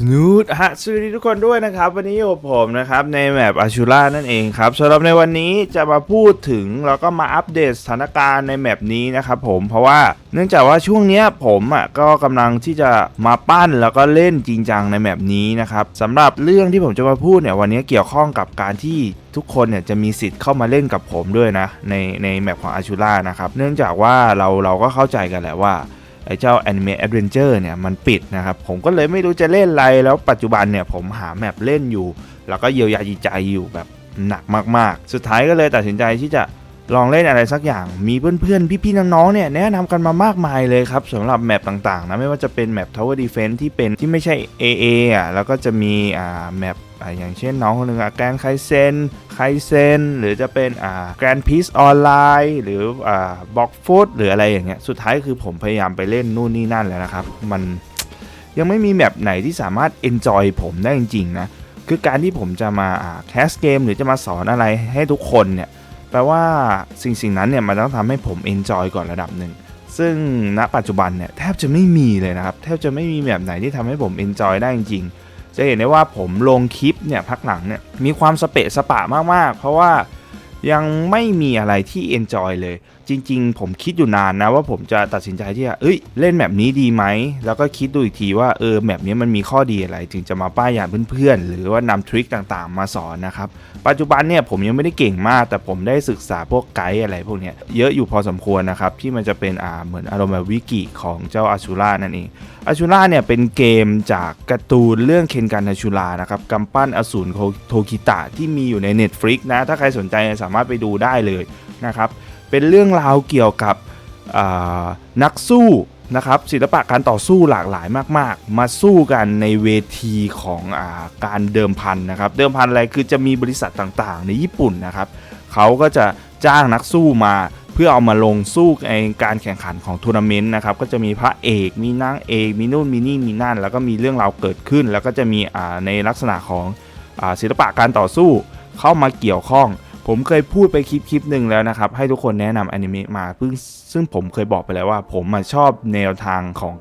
สนุดฮะสวัสดีทุกคนด้วยนะครับ วันนี้อยู่ผมนะครับ ในแมปอาชูล่านั่นเองครับสำหรับในวันนี้จะมาพูดถึงแล้วก็มาอัปเดตสถานการณ์ในแมปนี้นะครับผมเพราะว่าเนื่องจากว่าช่วงเนี้ยผมอะก็กำลังที่จะมาปั้นแล้วก็เล่นจริงจังในแมปนี้นะครับสำหรับเรื่องที่ผมจะมาพูดเนี่ยวันนี้เกี่ยวข้องกับการที่ทุกคนเนี่ยจะมีสิทธิ์เข้ามาเล่นกับผมด้วยนะในในแมปของอาชูล่านะครับเนื่องจากว่าเราเราก็เข้าใจกันแหละว่า ไอ้เจ้า Anime Adventure เนี่ยมันปิดนะครับ ผมก็เลยไม่รู้จะเล่นอะไร แล้วปัจจุบันเนี่ยผมหาแมปเล่นอยู่ แล้วก็เยียวยาจิตใจอยู่แบบหนักมากๆ สุดท้ายก็เลยตัดสินใจที่จะลองเล่นอะไรสักอย่าง มีเพื่อนๆ พี่ๆ น้องๆ เนี่ยแนะนำกันมามากมายเลยครับสำหรับแมปต่างๆ นะ ไม่ว่าจะเป็นแมป Tower Defense ที่เป็นที่ไม่ใช่ AA อะ แล้วก็จะมีอ่าแมป อ่าอย่างเช่นน้องคนหนึ่งอะแกรนไคเซนไคเซนหรือจะเป็นอ่าแกรนพีซออนไลน์หรืออ่าบ็อกฟุตหรืออะไรอย่างเงี้ยสุดท้ายคือผมพยายามไปเล่นนู่นนี่นั่นแล้วนะครับ มันยังไม่มีแมปไหนที่สามารถ enjoy ผมได้จริงๆนะคือการที่ผมจะมาแคสเกมหรือจะมาสอนอะไรให้ทุกคนเนี่ยแปลว่าสิ่งสิ่งนั้นเนี่ยมันต้องทำให้ผม enjoy ก่อนระดับหนึ่งซึ่งณปัจจุบันเนี่ยแทบจะไม่มีเลยนะครับ แทบจะไม่มีแบบไหนที่ทำให้ผม enjoy ได้จริงๆ จะเห็นได้ว่าผมลงคลิปเนี่ยพักหลังเนี่ยมีความสเปะสปะมากๆ เพราะว่ายังไม่มีอะไรที่เอนจอยเลย จริง ๆ ผมคิดอยู่นานนะว่าผมจะตัดสินใจที่จะเอ้ยเล่นแบบนี้ดีไหม แล้วก็คิดดูอีกทีว่าเออแบบนี้มันมีข้อดีอะไร ถึงจะมาป้ายยาเพื่อนๆ หรือว่านำทริคต่างๆ มาสอนนะครับ ปัจจุบันเนี่ยผมยังไม่ได้เก่งมาก แต่ผมได้ศึกษาพวกไกด์อะไรพวกนี้เยอะอยู่พอสมควรนะครับ ที่มันจะเป็นอ่าเหมือนอารมณ์แบบวิกิของเจ้าอาชูล่านั่นเองอาชูล่าเนี่ยเป็นเกมจากการ์ตูนเรื่องเคนกันอาชูลานะครับกำปั้นอสูรโทคิตะที่มีอยู่ใน Netflix นะถ้าใครสนใจสามารถไปดูได้เลยนะครับ เป็นเรื่องราวเกี่ยวกับนักสู้นะครับศิลปะการต่อสู้หลากหลายมาก ๆ มาสู้กันในเวทีของอาการเดิมพันนะครับ เดิมพันอะไรคือจะมีบริษัทต่างๆ ในญี่ปุ่นนะครับเขาก็จะจ้างนักสู้มาเพื่อเอามาลงสู้ในการแข่งขันของทัวร์นาเมนต์นะครับก็จะมีพระเอกมีนางเอกมีนู่นมีนี่มีนั่น แล้วก็มีเรื่องราวเกิดขึ้น แล้วก็จะมีในลักษณะของศิลปะการต่อสู้เข้ามาเกี่ยวข้อง ผมเคยพูดไปคลิปคลิปหนึ่งแล้วนะครับ ให้ทุกคนแนะนำอนิเมะมาเพิ่งซึ่งผมเคยบอกไปแล้วว่า ผมมาชอบแนวทางของ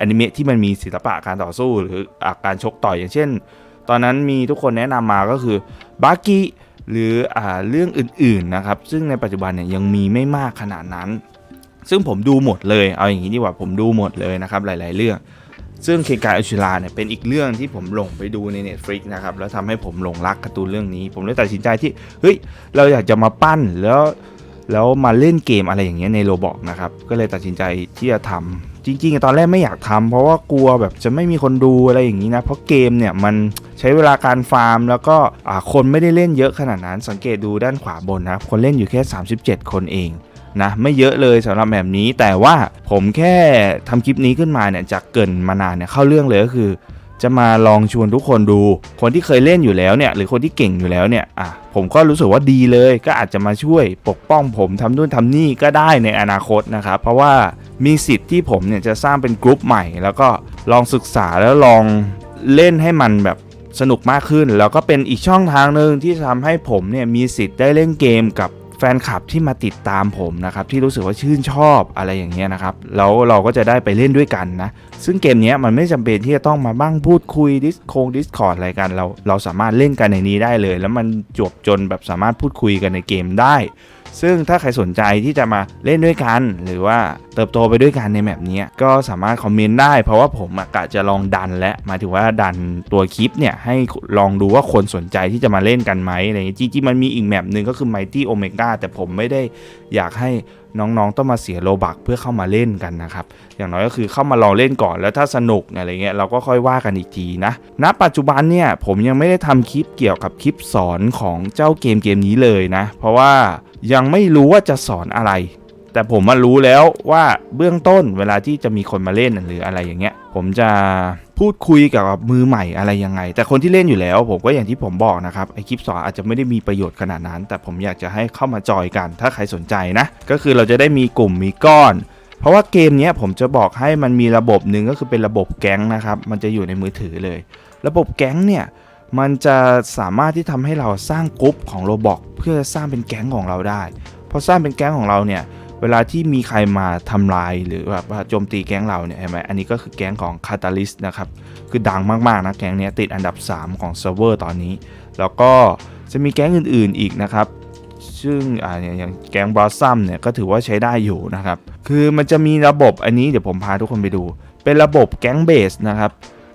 อนิเมะที่มันมีศิลปะการต่อสู้หรืออาการชกต่อยอย่างเช่น ตอนนั้นมีทุกคนแนะนำมาก็คือบากิหรืออเรื่องอื่นๆนะครับ ซึ่งในปัจจุบันเนี่ยยังมีไม่มากขนาดนั้น ซึ่งผมดูหมดเลย เอาอย่างนี้ดีกว่าผมดูหมดเลยนะครับหลาย ๆ เรื่อง ซึ่งเคกาอิชิราเนี่ยเป็นอีกเรื่องที่ผมหลงไปดูใน Netflix นะครับแล้วทำให้ผมหลงรักการ์ตูนเรื่องนี้ ผมเลยตัดสินใจที่เฮ้ยเราอยากจะมาปั้นแล้วแล้วมาเล่นเกมอะไรอย่างเงี้ยในโรบอกนะครับก็เลยตัดสินใจที่จะทำจริงๆตอนแรกไม่อยากทำเพราะว่ากลัวแบบจะไม่มีคนดูอะไรอย่างนี้นะเพราะเกมเนี่ยมันใช้เวลาการฟาร์ม แล้วก็คนไม่ได้เล่นเยอะขนาดนั้นสังเกตดูด้านขวาบนนะครับคนเล่นอยู่แค่ 37 คนเอง นะไม่เยอะเลยสำหรับแบบนี้ แต่ว่าผมแค่ทำคลิปนี้ขึ้นมาเนี่ยจากเกินมานานเนี่ยเข้าเรื่องเลยก็คือ จะมาลองชวนทุกคนดู คนที่เคยเล่นอยู่แล้วเนี่ยหรือคนที่เก่งอยู่แล้วเนี่ยอะผมก็รู้สึกว่าดีเลย ก็อาจจะมาช่วยปกป้องผมทำนู่นทำนี่ก็ได้ในอนาคตนะครับเพราะว่ามีสิทธิ์ที่ผมเนี่ยจะสร้างเป็นกลุ่มใหม่ แล้วก็ลองศึกษาแล้วลองเล่นให้มันแบบสนุกมากขึ้น แล้วก็เป็นอีกช่องทางหนึ่งที่ทำให้ผมเนี่ยมีสิทธิ์ได้เล่นเกมกับ แฟนคลับที่มาติดตามผมนะครับที่รู้สึกว่าชื่นชอบอะไรอย่างเงี้ยนะครับแล้วเราก็จะได้ไปเล่นด้วยกันนะ ซึ่งเกมนี้มันไม่จำเป็นที่จะต้องมาบ้างพูดคุยดิสโคงดิสคอร์ดอะไรกันเราเราสามารถเล่นกันในนี้ได้เลย แล้วมันจบจนแบบสามารถพูดคุยกันในเกมได้ ซึ่งถ้าใครสนใจที่จะมาเล่นด้วยกัน หรือว่าเติบโตไปด้วยกันในแบบนี้ก็สามารถคอมเมนต์ได้ เพราะว่าผมกะจะลองดันและหมายถึงว่าดันตัวคลิปเนี่ยให้ลองดูว่าคนสนใจที่จะมาเล่นกันไหมอะไรอย่างงี้จริงๆมันมีอีกแมปหนึ่งก็คือ Mighty Omega แต่ผมไม่ได้อยากให้น้องๆ ต้องมาเสียโลบักเพื่อเข้ามาเล่นกันนะครับ อย่างน้อยก็คือเข้ามาลองเล่นก่อนแล้วถ้าสนุกอะไรเงี้ยเราก็ค่อยว่ากันอีกทีนะ ณ ปัจจุบันเนี่ยผมยังไม่ได้ทำคลิปเกี่ยวกับคลิปสอนของเจ้าเกมเกมนี้เลยนะ เพราะว่า ยังไม่รู้ว่าจะสอนอะไร แต่ผมมารู้แล้วว่าเบื้องต้นเวลาที่จะมีคนมาเล่นหรืออะไรอย่างเงี้ย ผมจะพูดคุยกับมือใหม่อะไรยังไง แต่คนที่เล่นอยู่แล้ว ผมก็อย่างที่ผมบอกนะครับไอคลิปสอนอาจจะไม่ได้มีประโยชน์ขนาดนั้น แต่ผมอยากจะให้เข้ามาจอยกัน ถ้าใครสนใจนะ ก็คือเราจะได้มีกลุ่มมีก้อนเพราะว่าเกมนี้ผมจะบอกให้มันมีระบบหนึ่งก็คือเป็นระบบแก๊งนะครับ มันจะอยู่ในมือถือเลย ระบบแก๊งเนี่ย มันจะสามารถที่ทำให้เราสร้างกลุ่มของโรบอกเพื่อสร้างเป็นแก๊งของเราได้พอสร้างเป็นแก๊งของเราเนี่ยเวลาที่มีใครมาทำลายหรือแบบว่าโจมตีแก๊งเราเนี่ยเห็นไหมอันนี้ก็คือแก๊งของ Catalyst นะครับคือดังมากๆนะแก๊งนี้ติดอันดับ 3 ของเซิร์ฟเวอร์ตอนนี้ แล้วก็จะมีแก๊งอื่นๆอีกนะครับซึ่งออย่างอย่างแก๊งบลอสซัมเนี่ยก็ถือว่าใช้ได้อยู่นะครับ คือมันจะมีระบบอันนี้เดี๋ยวผมพาทุกคนไปดู เป็นระบบแก๊งเบสนะครับ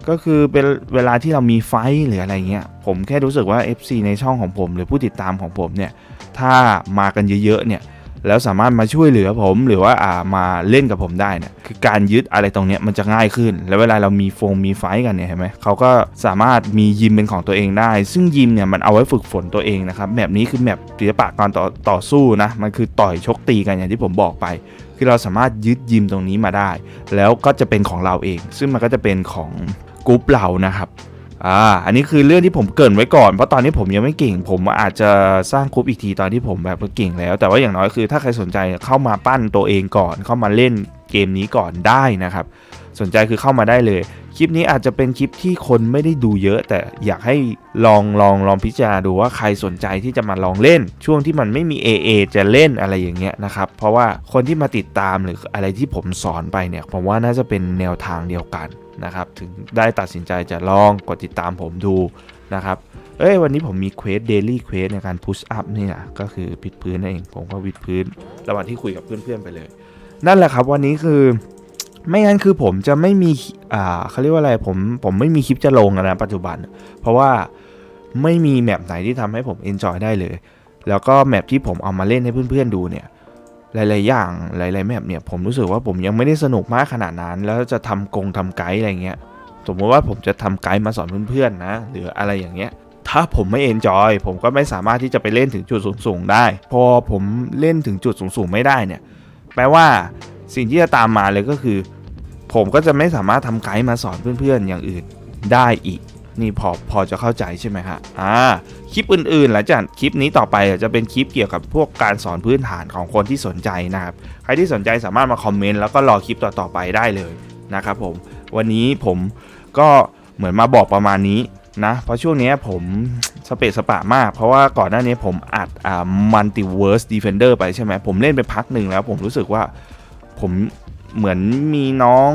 ก็คือเป็นเวลาที่เรามีไฟหรืออะไรเงี้ยผมแค่รู้สึกว่า FC ในช่องของผม หรือผู้ติดตามของผมเนี่ยถ้ามากันเยอะๆเนี่ยแล้วสามารถมาช่วยเหลือผมหรือว่าอ่ามาเล่นกับผมได้เนี่ยคือการยึดอะไรตรงเนี้ยมันจะง่ายขึ้น แล้วเวลาเรามีโฟงมีไฟกันเนี่ยเห็นไหมเขาก็สามารถมียิมเป็นของตัวเองได้ ซึ่งยิมเนี่ยมันเอาไว้ฝึกฝนตัวเองนะครับแบบนี้คือแบบศิลปะการต่อต่อสู้นะมันคือต่อยชกตีกันอย่างที่ผมบอกไป คือเราสามารถยึดยิมตรงนี้มาได้ แล้วก็จะเป็นของเราเอง ซึ่งมันก็จะเป็นของ กรุ๊ปเรานะครับอ่าอันนี้คือเรื่องที่ผมเกินไว้ก่อนเพราะตอนนี้ผมยังไม่เก่ง ผมอาจจะสร้างกรุ๊ปอีกทีตอนที่ผมแบบเก่งแล้ว แต่ว่าอย่างน้อยคือถ้าใครสนใจเข้ามาปั้นตัวเองก่อน เข้ามาเล่นเกมนี้ก่อนได้นะครับ สนใจคือเข้ามาได้เลย คลิปนี้อาจจะเป็นคลิปที่คนไม่ได้ดูเยอะ แต่อยากให้ลองลองลองพิจารณาดูว่าใครสนใจที่จะมาลองเล่น ช่วงที่มันไม่มี AA จะเล่นอะไรอย่างเงี้ยนะครับ เพราะว่าคนที่มาติดตามหรืออะไรที่ผมสอนไปเนี่ยผมว่าน่าจะเป็นแนวทางเดียวกันนะครับถึงได้ตัดสินใจจะลองกดติดตามผมดูนะครับเอ้ยวันนี้ผมมีเควสเดลี่เควสในการพุชอัพนี่นะก็คือวิดพื้นนั่นเอง ผมก็วิดพื้น ระหว่างที่คุยกับเพื่อนๆไปเลย นั่นแหละครับวันนี้คือ ไม่งั้นคือผมจะไม่มีอ่าเขาเรียกว่าอะไรผมผมไม่มีคลิปจะลงนะปัจจุบัน เพราะว่าไม่มีแมปไหนที่ทำให้ผมเอนจอยได้เลย แล้วก็แมปที่ผมเอามาเล่นให้เพื่อนๆดูเนี่ยหลายๆอย่างหลายๆแมปเนี่ยผมรู้สึกว่าผมยังไม่ได้สนุกมากขนาดนั้น แล้วจะทำกงทำไกด์อะไรเงี้ยสมมติว่าผมจะทำไกด์มาสอนเพื่อนๆนะ หรืออะไรอย่างเงี้ย ถ้าผมไม่เอนจอยผมก็ไม่สามารถที่จะไปเล่นถึงจุดสูงๆได้ พอผมเล่นถึงจุดสูงๆไม่ได้เนี่ย แปลว่าสิ่งที่จะตามมาเลยก็คือ ผมก็จะไม่สามารถทำไกด์มาสอนเพื่อนๆ อย่างอื่นได้อีก นี่พอพอจะเข้าใจใช่ไหมฮะอ่าคลิปอื่นๆ หลังจากคลิปนี้ต่อไปจะเป็นคลิปเกี่ยวกับพวกการสอนพื้นฐานของคนที่สนใจนะครับ ใครที่สนใจสามารถมาคอมเมนต์แล้วก็รอคลิปต่อๆไปได้เลยนะครับผมวันนี้ผมก็เหมือนมาบอกประมาณนี้นะเพราะช่วงนี้ผมสเปซสปะมาก เพราะว่าก่อนหน้านี้ผมอัดอ่า Multiverse Defender ไปใช่ไหมผมเล่นไปพักหนึ่งแล้วผมรู้สึกว่าผม เหมือนมีน้อง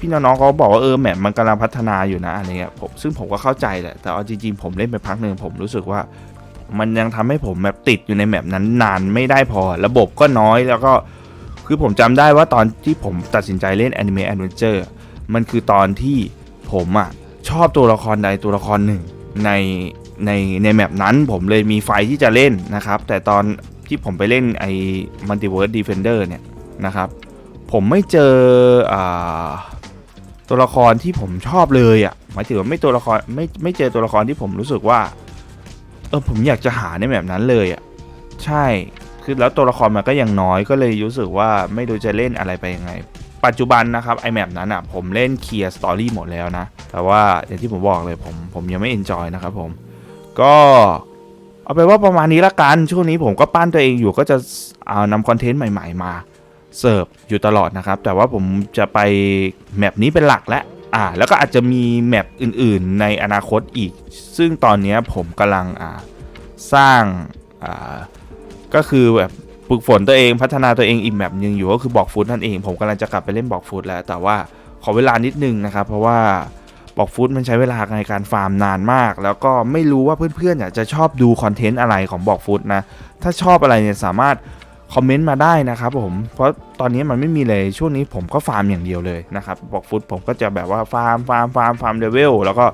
พี่ๆน้องๆเขาบอกว่าเออแมปมันกำลังพัฒนาอยู่นะอะไรเงี้ยผมซึ่งผมก็เข้าใจแหละแต่เอาจริงๆผมเล่นไปพักหนึ่งผมรู้สึกว่า มันยังทำให้ผมแบบติดอยู่ในแมปนั้นนานไม่ได้พอ ระบบก็น้อยแล้วก็คือผมจำได้ว่าตอนที่ผมตัดสินใจเล่น Anime Adventure มันคือตอนที่ผมอะชอบตัวละครใดตัวละครหนึ่งในในในแมปนั้นผมเลยมีไฟที่จะเล่นนะครับ แต่ตอนที่ผมไปเล่นไอ้ Multiverse Defender เนี่ยนะครับ ผมไม่เจออตัวละครที่ผมชอบเลยอะหมายถึงว่าไม่ตัวละครไม่ไม่เจอตัวละครที่ผมรู้สึกว่าเออผมอยากจะหาในแบบนั้นเลยอะใช่คือแล้วตัวละครมันก็ยังน้อยก็เลยรู้สึกว่าไม่รู้จะเล่นอะไรไปยังไง ปัจจุบันนะครับไอแมปนั้นอะผมเล่นเคลียร์สตอรี่หมดแล้วนะแต่ว่าอย่างที่ผมบอกเลยผมผมยังไม่เอนจอยนะครับผมก็เอาไปว่าประมาณนี้ละกันช่วงนี้ผมก็ปั้นตัวเองอยู่ก็จะเอานำคอนเทนต์ใหม่ ๆ มา เสิร์ฟอยู่ตลอดนะครับ แต่ว่าผมจะไปแมปนี้เป็นหลักและอ่า แล้วก็อาจจะมีแมปอื่นๆ ในอนาคตอีก ซึ่งตอนนี้ผมกำลังอ่าสร้างอ่าก็คือแบบฝึกฝนตัวเองพัฒนาตัวเองอีกแมปหนึงอยู่ก็คือบอกฟุตนั่นเอง ผมกำลังจะกลับไปเล่นบอกฟุตแล้ว แต่ว่าขอเวลานิดนึงนะครับ เพราะว่าบอกฟุตมันใช้เวลาในการฟาร์มนานมาก แล้วก็ไม่รู้ว่าเพื่อนๆอยากจะชอบดูคอนเทนต์อะไรของบอกฟุตนะ ถ้าชอบอะไรเนี่ยสามารถ คอมเมนต์มาได้นะครับผม เพราะตอนนี้มันไม่มีเลยช่วงนี้ผมก็ฟาร์มอย่างเดียวเลยนะครับบอกฟุตผมก็จะแบบว่าฟาร์มฟาร์มฟาร์มฟาร์มเลเวลแล้วก็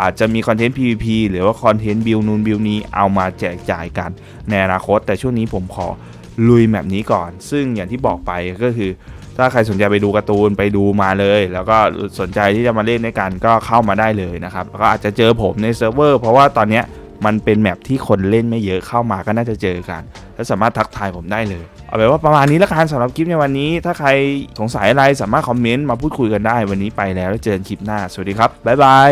อาจจะมีคอนเทนต์ PVP หรือว่าคอนเทนต์บิลนูนบิลนี้เอามาแจกจ่ายกันในอนาคต แต่ช่วงนี้ผมขอลุยแบบนี้ก่อน ซึ่งอย่างที่บอกไปก็คือ ถ้าใครสนใจไปดูการ์ตูนไปดูมาเลย แล้วก็สนใจที่จะมาเล่นด้วยกันก็เข้ามาได้เลยนะครับแล้วก็อาจจะเจอผมในเซิร์ฟเวอร์เพราะว่าตอนเนี้ย มันเป็นแมปที่คนเล่นไม่เยอะเข้ามาก็น่าจะเจอกัน และสามารถทักทายผมได้เลย เอาเป็นว่าประมาณนี้ละกันสำหรับคลิปในวันนี้ ถ้าใครสงสัยอะไรสามารถคอมเมนต์มาพูดคุยกันได้ วันนี้ไปแล้วแล้วเจอกันคลิปหน้า สวัสดีครับ บ๊ายบาย